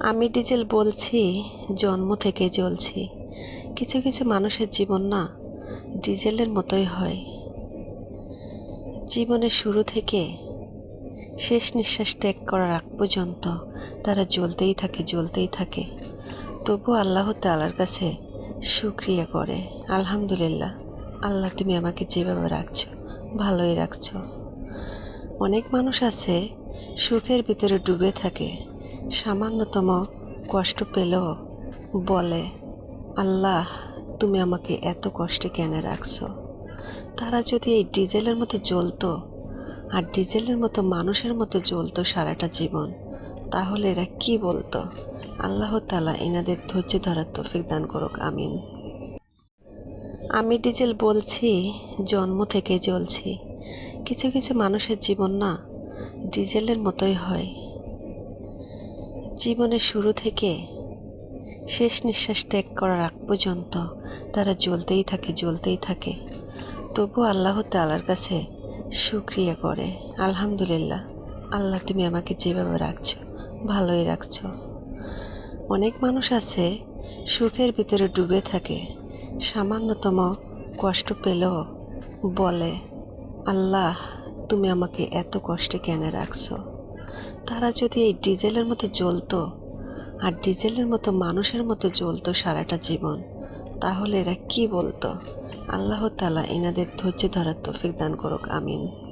আমি ডিজেল বলছি, জন্ম থেকে জ্বলছি। কিছু কিছু মানুষের জীবন না ডিজেলের মতোই হয়। জীবনের শুরু থেকে শেষ নিঃশ্বাস ত্যাগ করার আগ পর্যন্ত তারা জ্বলতেই থাকে জ্বলতেই থাকে। তবু আল্লাহ তালার কাছে শুক্রিয়া করে। আলহামদুলিল্লাহ, আল্লাহ তুমি আমাকে যেভাবে রাখছো, ভালোই রাখছো। অনেক মানুষ আছে সুখের ভিতরে ডুবে থাকে। সামান্যতম কষ্ট পেলেও বলে, আল্লাহ, তুমি আমাকে এত কষ্টে কেন রাখছো? তারা যদি এই ডিজেলের মতো জ্বলতো আর ডিজেলের মতো মানুষের মতো জ্বলতো সারাটা জীবন, তাহলে এরা কি বলতো? আল্লাহ তালা এনাদের ধৈর্য ধরার তৌফিক দান করুক, আমিন। আমি ডিজেল বলছি, জন্ম থেকে জ্বলছি। কিছু কিছু মানুষের জীবন না ডিজেলের মতোই হয়। জীবনের শুরু থেকে শেষ নিঃশ্বাস ত্যাগ করার আগ পর্যন্ত তারা জ্বলতেই থাকে জ্বলতেই থাকে। তবু আল্লাহ তালার কাছে শুক্রিয়া করে। আলহামদুলিল্লাহ, আল্লাহ তুমি আমাকে যেভাবে রাখছো, ভালোই রাখছো। অনেক মানুষ আছে সুখের ভিতরে ডুবে থাকে, সামান্যতম কষ্ট পেলেও বলে, আল্লাহ, তুমি আমাকে এত কষ্টে কেন রাখছো? তারা যদি এই ডিজেলের মতো জ্বলতো আর ডিজেলের মতো মানুষের মতো জ্বলতো সারাটা জীবন, তাহলে এরা কি বলতো? আল্লাহ তালা এনাদের ধৈর্য ধরার তৌফিক দান করুক, আমিন।